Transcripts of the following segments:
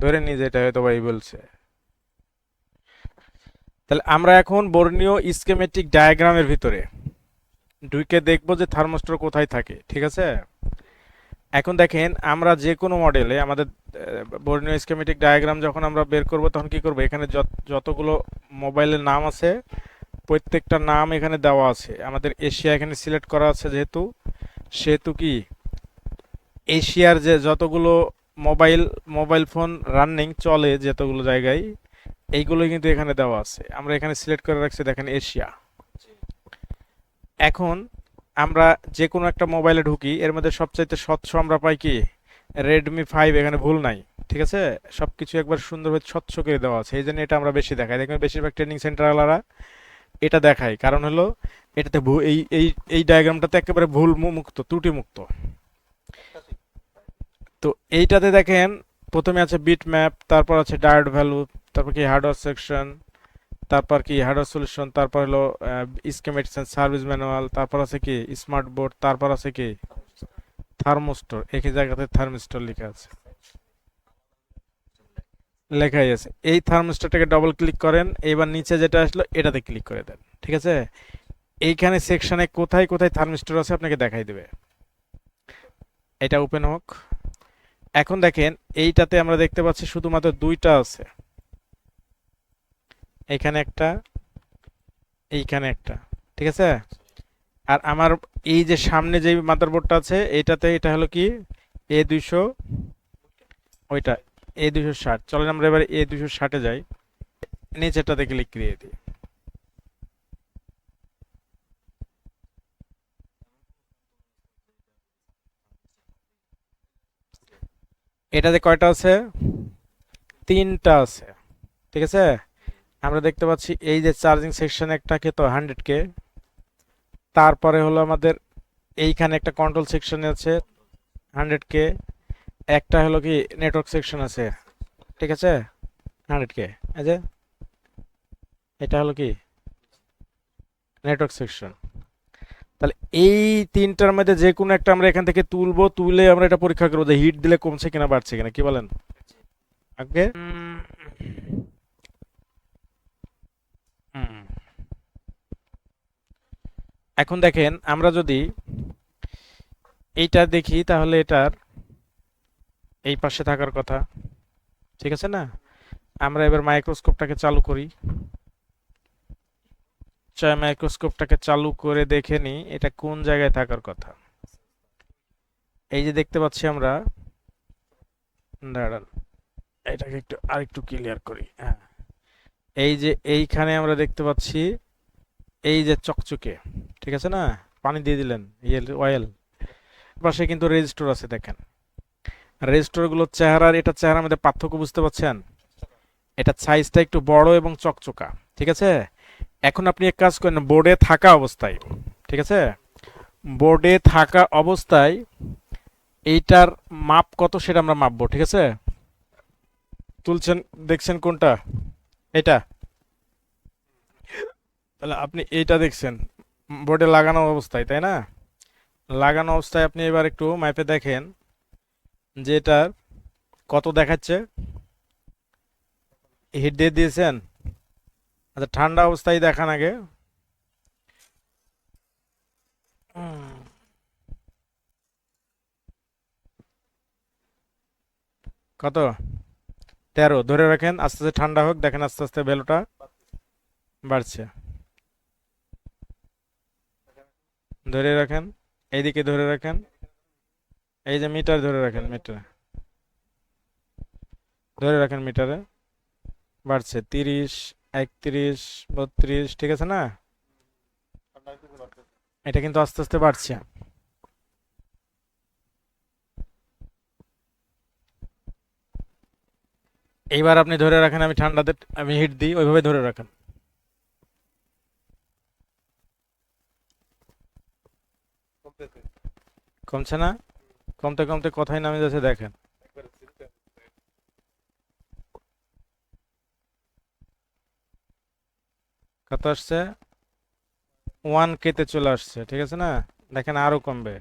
ধরে নিই যে এটা হয়তো ভাই বলছে তাহলে আমরা এখন বর্ণীয় স্কেমেটিক ডায়াগ্রামের ভিতরে ঢুকে দেখব যে থার্মোস্টর কোথায় থাকে, ঠিক আছে? এখন দেখেন আমরা যে কোনো মডেলে আমাদের বর্ণীয় স্কেমেটিক ডায়াগ্রাম যখন আমরা বের করব তখন কি করব? এখানে যত- যতগুলো মোবাইলের নাম আছে, প্রত্যেকটা নাম এখানে দেওয়া আছে। আমাদের এশিয়া এখানে সিলেক্ট করা আছে যেহেতু, সেহেতু কি? এশিয়ার যে যতগুলো মোবাইল মোবাইল ফোন রানিং চলে যতগুলো জায়গায় এইগুলো কিন্তু এখানে দেওয়া আছে। আমরা এখানে সিলেক্ট করে রাখছি দেখেন এশিয়া। এখন আমরা যে কোনো একটা মোবাইলে ঢুকি এর মধ্যে সবচাইতে স্বচ্ছ আমরা পাই কি? রেডমি ফাইভ এখানে ভুল নাই ঠিক আছে? সব কিছু একবার সুন্দরভাবে স্বচ্ছ করে দেওয়া আছে এই জন্য এটা আমরা বেশি দেখাই। দেখবেন বেশিরভাগ ট্রেনিং সেন্টারওয়ালারা এটা দেখায়। কারণ হলো এটাতে এই এই এই ডায়াগ্রামটাতে একেবারে ভুল মু- মুক্ত ত্রুটি মুক্ত। তো এইটাতে দেখেন, প্রথমে আছে বিট ম্যাপ তারপর আছে ডায়োড ভ্যালু তারপর কি হার্ডওয়্যার সেকশন তারপর কি হার্ডওয়্যার সলিউশন তারপর হলো স্কেমেটিক্স সার্ভিস ম্যানুয়াল তারপর আছে কি স্মার্ট বোর্ড তারপর আছে কি থার্মোস্টর একই জায়গাতে থার্মিস্টর লেখা আছে। লেখাই আছে। এই থার্মোস্টরটাকে ডবল ক্লিক করেন, এবার নিচে যেটা আসলো, এটাতে ক্লিক করে দেন, ঠিক আছে? এইখানে সেকশনে কোথায় কোথায় থার্মিস্টর আছে, আপনাকে দেখাই দেবে। এটা ওপেন হোক। এখন দেখেন, এইটাতে আমরা দেখতে পাচ্ছি শুধুমাত্র দুইটা আছে। এইখানে একটা এইখানে একটা, ঠিক আছে? আর আমার এই যে সামনে যে মাদারবোর্ডটা আছে, এইটাতে এটা হলো কি? এ দুইশো, ওইটা, এ দুইশো ষাট। চলেন আমরা এবার এ দুইশো ষাটে যাই। নিচেরটাতে ক্লিক করে দিই। এটাতে কয়টা আছে? তিনটা আছে। ঠিক আছে? আমরা দেখতে পাচ্ছি এই যে চার্জিং সেকশন একটাকে তো হান্ড্রেড কে তারপরে হলো আমাদের এইখানে একটা কন্ট্রোল সেকশন আছে হান্ড্রেড কে একটা হলো কি নেটওয়ার্ক সেকশন আছে। ঠিক আছে? হান্ড্রেড কে এই যে? এটা হলো কি? নেটওয়ার্ক সেকশন তাহলে এই তিনটার মধ্যে যে কোনো একটা আমরা এখান থেকে তুলবো তুলে আমরা এটা পরীক্ষা করব যে হিট দিলে কমছে কিনা বাড়ছে কিনা কি বলেন? এখন দেখেন আমরা যদি এইটা দেখি তাহলে এটার এই পাশে থাকার কথা ঠিক আছে না? আমরা এবার মাইক্রোস্কোপটাকে চালু করি। মাইক্রোস্কোপটাকে চালু করে দেখে নি, এটা কোন জায়গায় থাকার কথা। এই যে দেখতে পাচ্ছি আমরা, দাঁড়ান, এটাকে একটু আরেকটু ক্লিয়ার করি হ্যাঁ। এই যে এইখানে আমরা দেখতে পাচ্ছি, এই যে চকচকে, ঠিক আছে না? পানি দিয়ে দিলেন, ইয়েল অয়েল পাশে কিন্তু রেজিস্টোর আছে, দেখেন। রেজিস্টোরগুলোর চেহারার, এটা চেহারার মধ্যে পার্থক্য বুঝতে পারছেন? এটা সাইজটা একটু বড় এবং চকচকা, ঠিক আছে? এখন আপনি এক কাজ করেন বোর্ডে থাকা অবস্থায়, ঠিক আছে? বোর্ডে থাকা অবস্থায় এইটার মাপ কত সেটা আমরা মাপবো, ঠিক আছে? তুলছেন, দেখছেন কোনটা? এটা। তাহলে আপনি এইটা দেখছেন বোর্ডে লাগানো অবস্থায়, তাই না? লাগানো অবস্থায় আপনি এবার একটু ম্যাপে দেখেন যে এটার কত দেখাচ্ছে। হিট দিয়ে দিয়েছেন? আচ্ছা ঠান্ডা অবস্থায় দেখান আগে। কত? তেরো, ধরে রাখেন, আস্তে আস্তে ঠান্ডা হোক, দেখেন আস্তে আস্তে ভ্যালুটা বাড়ছে। ধরে রাখেন, এইদিকে ধরে রাখেন, এই যে মিটার ধরে রাখেন, মিটারে। ধরে রাখেন মিটারে, বাড়ছে, তিরিশ একত্রিশ, বত্রিশ, ঠিক আছে না? এটা কিন্তু আস্তে আস্তে বাড়ছে। এইবার আপনি ধরে রাখেন, আমি ঠান্ডাতে, আমি হিট দিই, ওইভাবে ধরে রাখেন। কমছে না? কমতে কমতে কোথায় নামে যাচ্ছে, দেখেন। কত আসছে? ওয়ান কেতে চলে আসছে, ঠিক আছে না? দেখেন আরও কমবে।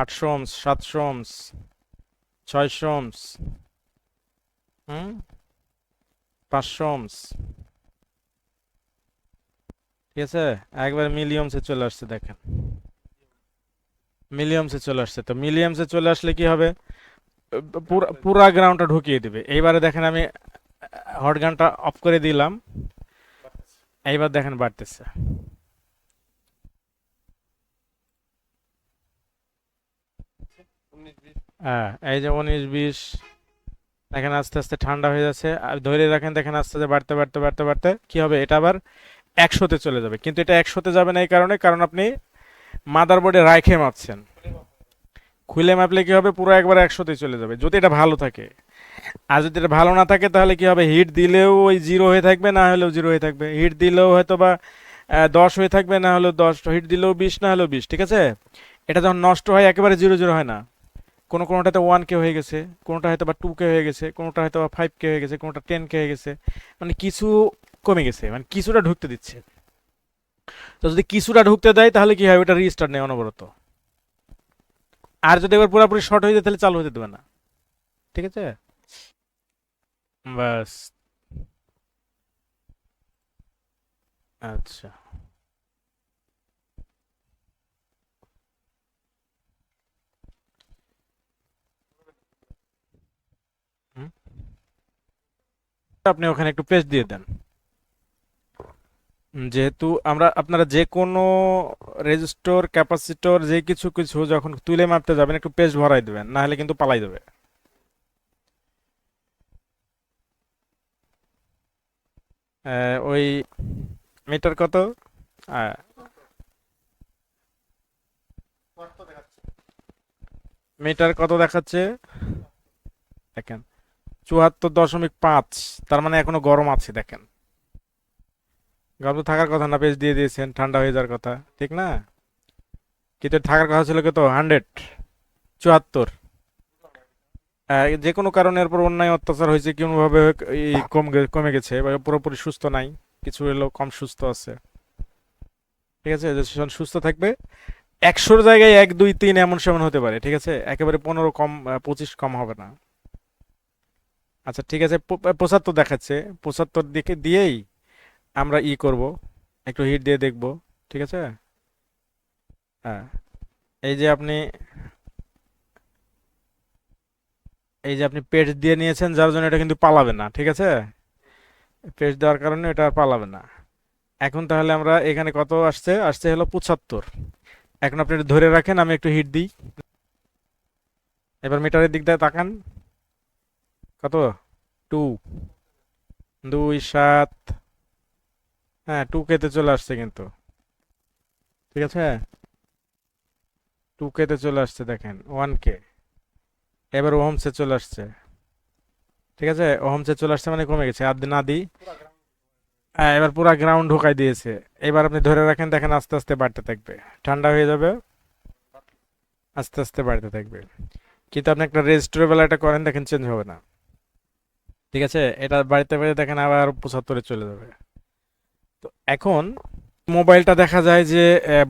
আটশো ওমস সাতশো ওমস ছয়শো ওমস হুম? পাঁচশো ওহমস ঠিক আছে? একবার মিলিয়মসে চলে আসছে, দেখেন। মিলিয়মসে চলে আসছে। তো মিলিয়মসে চলে আসলে কি হবে? পুরা পুরা গ্রাউন্ডটা ঢুকিয়ে দিবে। এইবারে দেখেন আমি, হট গানটা অফ করে দিলাম। এইবার দেখেন বাড়তেছে। হ্যাঁ এই যে উনিশ, বিশ, দেখেন আস্তে আস্তে ঠান্ডা হয়ে যাচ্ছে। আর ধরে রাখেন, দেখেন আস্তে আস্তে বাড়তে বাড়তে বাড়তে বাড়তে কি হবে? এটা আবার একশোতে চলে যাবে। কিন্তু এটা একশোতে যাবে না এই কারণে, কারণ আপনি মাদারবোর্ডে রাইখে মাপছেন। খুলে মাপলে কি হবে? পুরো একবার একশোতে চলে যাবে, যদি এটা ভালো থাকে। আর যদি এটা ভালো না থাকে, তাহলে কি হবে? হিট দিলেও ওই জিরো হয়ে থাকবে, না হলেও জিরো হয়ে থাকবে। হিট দিলেও হয়তো বা দশ হয়ে থাকবে, না হলেও দশ। হিট দিলেও বিশ, না হলেও বিশ, ঠিক আছে? এটা যখন নষ্ট হয়, একেবারে জিরো জিরো হয় না। কোনো কোনোটাতে ওয়ান কে হয়ে গেছে, কোনোটা হয়তো বা টু কে হয়ে গেছে, কোনোটা হয়তো বা ফাইভ কে হয়ে গেছে, কোনোটা টেন কে হয়ে গেছে। মানে কিছু কমে গেছে মানে কিছুটা ঢুকতে দিচ্ছে। তো যদি কিছুটা ঢুকতে দেয়, তাহলে কি হয়? ওটা রিস্টার্ট নেই অনবরত। আর যদি এবার পুরোপুরি শর্ট হয়ে যায়, তাহলে চালু হতে দেবে না। ঠিক আছে? বাস। আচ্ছা। আপনি ওখানে একটু পেস্ট দিয়ে দেন। যেহেতু আমরা, আপনারা যে কোনো রেজিস্টর ক্যাপাসিটর যে কিছু কিছু যখন তুলে মাপতে যাবেন, একটু পেস্ট ভরাই দেবেন না হলে কিন্তু পালাই দেবে ওই মিটার কত? মিটার কত দেখাচ্ছে? দেখেন, চুয়াত্তর দশমিক পাঁচ, তার মানে এখনও গরম আছে, দেখেন। গরম তো থাকার কথা না পেজ দিয়ে দিয়েছেন, ঠান্ডা হয়ে যাওয়ার কথা, ঠিক না? কিন্তু থাকার কথা ছিল কত? হান্ড্রেড, চুয়াত্তর। যে কোনো কারণে এরপর অন্যায় অত্যাচার হয়েছে, কোনোভাবে কম কমে গেছে, বা পুরোপুরি সুস্থ নাই, কিছু এলো কম সুস্থ আছে। ঠিক আছে সুস্থ থাকবে, একশোর জায়গায় এক, দুই, তিন এমন সেমন হতে পারে, ঠিক আছে? একেবারে পনেরো কম পঁচিশ কম হবে না। আচ্ছা ঠিক আছে পঁচাত্তর দেখাচ্ছে। পঁচাত্তর দিকে দিয়েই আমরা ই করব, একটু হিট দিয়ে দেখব, ঠিক আছে? হ্যাঁ এই যে আপনি এই যে আপনি পেজ দিয়ে নিয়েছেন, যার জন্য এটা কিন্তু পালাবে না, ঠিক আছে? পেজ দেওয়ার কারণে এটা আর পালাবে না। এখন তাহলে আমরা এখানে কত আসছে? আসছে হলো পঁচাত্তর। এখন আপনি ধরে রাখেন, আমি একটু হিট দিই। এবার মিটারের দিক দিয়ে তাকান। কত? টু। দুই, সাত। হ্যাঁ টু কেতে চলে আসছে কিন্তু। ঠিক আছে? টু কেতে চলে আসছে, দেখেন, ওয়ান কে। এবার ওহমসে চলে আসছে। ঠিক আছে? ওহমসে চলে আসছে মানে কমে গেছে। আর না দিই হ্যাঁ এবার পুরা গ্রাউন্ড ঢোকাই দিয়েছে। এবার আপনি ধরে রাখেন, দেখেন আস্তে আস্তে বাড়তে থাকবে। ঠান্ডা হয়ে যাবে। আস্তে আস্তে বাড়তে থাকবে। কিন্তু আপনি একটা রেজিস্ট্রের বেলা এটা করেন, দেখেন চেঞ্জ হবে না। ঠিক আছে? এটা বাড়িতে বাড়িতে দেখেন আবার পঁচাত্তরে চলে যাবে। তো এখন মোবাইলটা দেখা যায় যে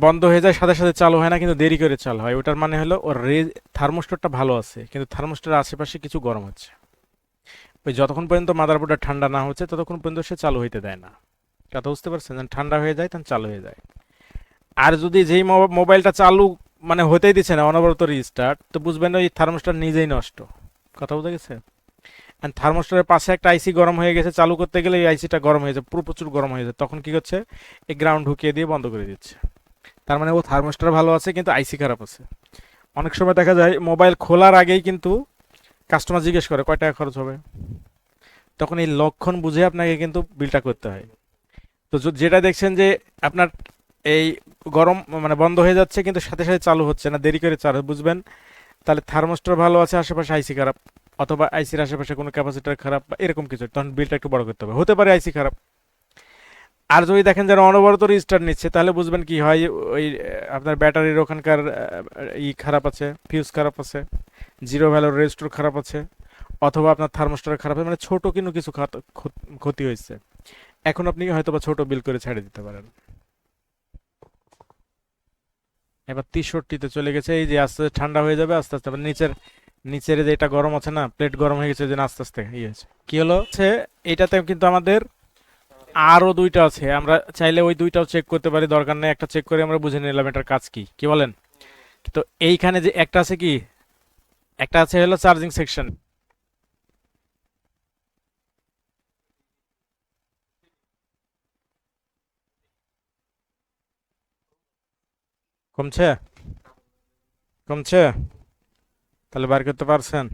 বন্ধ হয়ে যায়, সাথে সাথে চালু হয় না, কিন্তু দেরি করে চালু হয়। ওটার মানে হলো ওর রে, থার্মোস্টরটা ভালো আছে, কিন্তু থার্মোস্টরের আশেপাশে কিছু গরম হচ্ছে। ওই যতক্ষণ পর্যন্ত মাদারবোর্ডটা ঠান্ডা না হচ্ছে, ততক্ষণ পর্যন্ত সে চালু হইতে দেয় না। কথা বুঝতে পারছেন? যখন ঠান্ডা হয়ে যায় তখন চালু হয়ে যায়। আর যদি যেই মোবাইলটা চালু মানে হতেই দিচ্ছে না, অনবরত রিস্টার্ট তো বুঝবেন ওই থার্মোস্টার নিজেই নষ্ট। কথা বুঝে গেছে? আর থার্মোস্টারের পাশে একটা আইসি গরম হয়ে গেছে। চালু করতে গেলে এই আইসিটা গরম হয়ে যায়। পুরো প্রচুর গরম হয়ে যায়। তখন কি হচ্ছে? এই গ্রাউন্ড ঢুকিয়ে দিয়ে বন্ধ করে দিচ্ছে। তার মানে ও থার্মোস্টার ভালো আছে, কিন্তু আইসি খারাপ আছে। অনেক সময় দেখা যায় মোবাইল খোলার আগেই কিন্তু কাস্টমার জিজ্ঞেস করে, কয় টাকা খরচ হবে? তখন এই লক্ষণ বুঝে আপনাকে কিন্তু বিলটা করতে হয়। তো যেটা দেখছেন যে আপনার এই গরম মানে বন্ধ হয়ে যাচ্ছে, কিন্তু সাথে সাথে চালু হচ্ছে না। দেরি করে চালু, বুঝবেন? তাহলে থার্মোস্টার ভালো আছে, আশেপাশে আইসি খারাপ। অথবা আইসির আশেপাশে কোনো ক্যাপাসিটার খারাপ বা এরকম কিছু, তখন বিলটা একটু বড় করতে হবে। হতে পারে আইসি খারাপ। আর যদি দেখেন যারা অনবরত রিস্টার্ট নিচ্ছে, তাহলে বুঝবেন কি হয়, ওই আপনার ব্যাটারির ওখানকার ই খারাপ আছে ফিউজ খারাপ আছে জিরো ভ্যালুর রেজিস্টর খারাপ আছে, অথবা আপনার থার্মোস্টার খারাপ আছে মানে ছোটো কিন্তু কিছু ক্ষতি হয়েছে। এখন আপনি হয়তো বা ছোটো বিল করে ছেড়ে দিতে পারেন। এবার তেষট্টিতে চলে গেছে, এই যে আস্তে ঠান্ডা হয়ে যাবে, আস্তে আস্তে নিচের নিচের যে এটা গরম আছে না প্লেট গরম হয়ে গেছে যে আস্তে আস্তে ইয়ে হয়েছে। কি হলো? হচ্ছে এটাতে কিন্তু আমাদের আরও দুইটা আছে। আমরা চাইলে ওই দুইটাও চেক করতে পারি, দরকার নেই, একটা চেক করে আমরা বুঝে নিলাম এটার কাজ কি। কি বলেন? তো এইখানে যে একটা আছে কি? একটা আছে হলো চার্জিং সেকশন কমছে? কমছে? তাহলে বার করতে পারছেন?